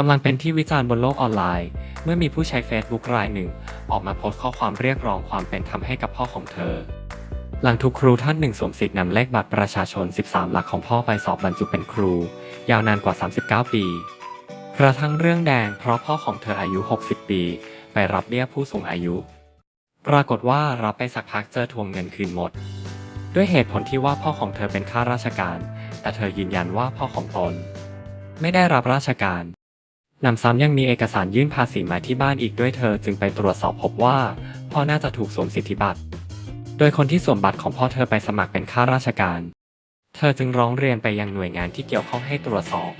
กำลังเป็นที่วิจารณ์บนโลกออนไลน์ เมื่อมีผู้ใช้ Facebook รายหนึ่ง ออกมาโพสต์ข้อความเรียกร้องความเป็นธรรมให้กับพ่อของเธอ หลังถูกครูท่านหนึ่งสวมสิทธิ์นำเลขบัตรประชาชน 13 หลักของพ่อไปสอบบรรจุเป็นครู ยาวนานกว่า 39 ปีกระทั่งเรื่องแดงเพราะพ่อของเธออายุ 60 ปี ไปรับเบี้ยผู้สูงอายุ ปรากฏว่ารับไปสักพักเจอทวงเงินคืนหมด ด้วยเหตุผลที่ว่าพ่อของเธอเป็นข้าราชการ แต่เธอยืนยันว่าพ่อของตน ไม่ได้รับราชการ นำซ้ำยังมีเอกสารยื่นภาษีมาที่บ้านอีกด้วยเธอจึงไปตรวจสอบพบว่า พ่อน่าจะถูกสวมสิทธิบัตร โดยคนที่สวมบัตรของพ่อเธอไปสมัครเป็นข้าราชการ เธอจึงร้องเรียนไปยังหน่วยงานที่เกี่ยวข้องให้ตรวจสอบ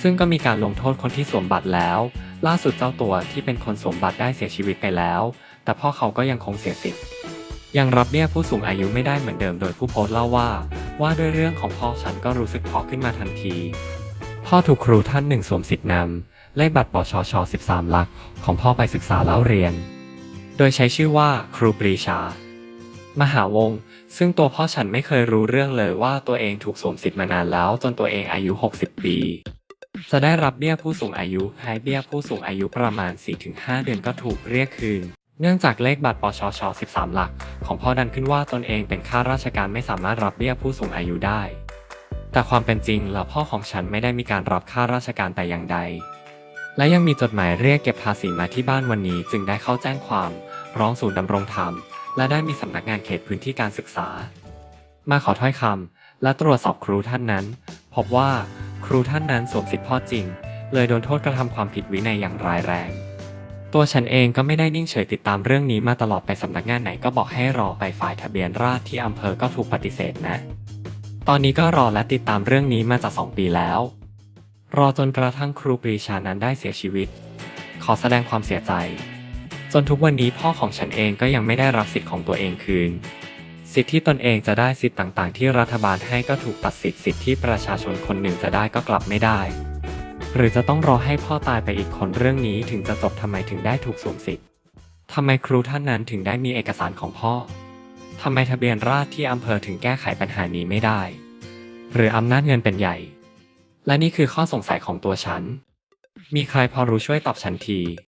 ซึ่งก็มีการลงโทษคนที่สวมบัตรแล้ว ล่าสุดเจ้าตัวที่เป็นคนสวมบัตรได้เสียชีวิตไปแล้ว แต่พ่อเขาก็ยังคงเสียสิทธิ์ยังรับเบี้ยผู้สูงอายุไม่ได้เหมือนเดิมโดยผู้โพสต์เล่าว่า ว่าด้วยเรื่องของพ่อฉันก็รู้สึกพอขึ้นมาทันที พ่อถูกครูท่านหนึ่งสวมสิทธินำ เลขบัตรปชช 13 หลัก ของพ่อไปศึกษาเล่าเรียน โดยใช้ชื่อว่าครูปรีชา มหาวงศ์ซึ่งตัวพ่อฉันไม่เคยรู้เรื่องเลยว่าตัวเองถูกสวมสิทธิ์มานานแล้ว จนตัวเองอายุ 60 ปี จะได้รับเบี้ยผู้สูงอายุให้เบี้ยผู้สูงอายุประมาณ 4-5 เดือนก็ถูกเรียกคืน เนื่องจากเลขบัตรปชช 13 หลัก ของพ่อดันขึ้นว่าตนเองเป็นข้าราชการไม่สามารถรับเบี้ยผู้สูงอายุได้แต่ความเป็นจริงแล้วพ่อของฉันไม่ได้มีการรับข้าราชการแต่อย่างใด และยังมีจดหมายเรียกเก็บภาษีมาที่บ้านวันนี้จึงได้เข้าแจ้งความ ร้องศูนย์ดำรงธรรม และได้มีสำนักงานเขตพื้นที่การศึกษา มาขอถ้อยคำและตรวจสอบครูท่านนั้น พบว่าครูท่านนั้นสวมสิทธิพ่อจริง เลยโดนโทษกระทำความผิดวินัยอย่างร้ายแรง ตัวฉันเองก็ไม่ได้นิ่งเฉยติดตามเรื่องนี้มาตลอดไปสำนักงานไหนก็บอกให้รอไปฝ่ายทะเบียนราษฎรที่อำเภอก็ถูกปฏิเสธนะ ตอนนี้ก็รอและติดตามเรื่องนี้มาจากสองปีแล้ว รอจนกระทั่งครูปรีชานั้นได้เสียชีวิต ขอแสดงความเสียใจ จนทุกวันนี้พ่อของฉันเองก็ยังไม่ได้รับสิทธิ์ของตัวเองคืน สิทธิที่ตนเองจะได้สิทธิ์ต่างๆ ที่รัฐบาลให้ก็ถูกตัดสิทธิ์สิทธิที่ประชาชนคนหนึ่งจะได้ก็กลับไม่ได้ หรือจะต้องรอให้พ่อตายไปอีกคนเรื่องนี้ถึงจะจบทำไมถึงได้ถูกสวมสิทธิ์ทำไมครูท่านนั้นถึงได้มีเอกสารของพ่อทำไมทะเบียนราษฎร์ที่อำเภอถึงแก้ไขปัญหานี้ไม่ได้ หรืออำนาจเงินเป็นใหญ่ และนี่คือข้อสงสัยของตัวฉัน มีใครพอรู้ช่วยตอบฉันที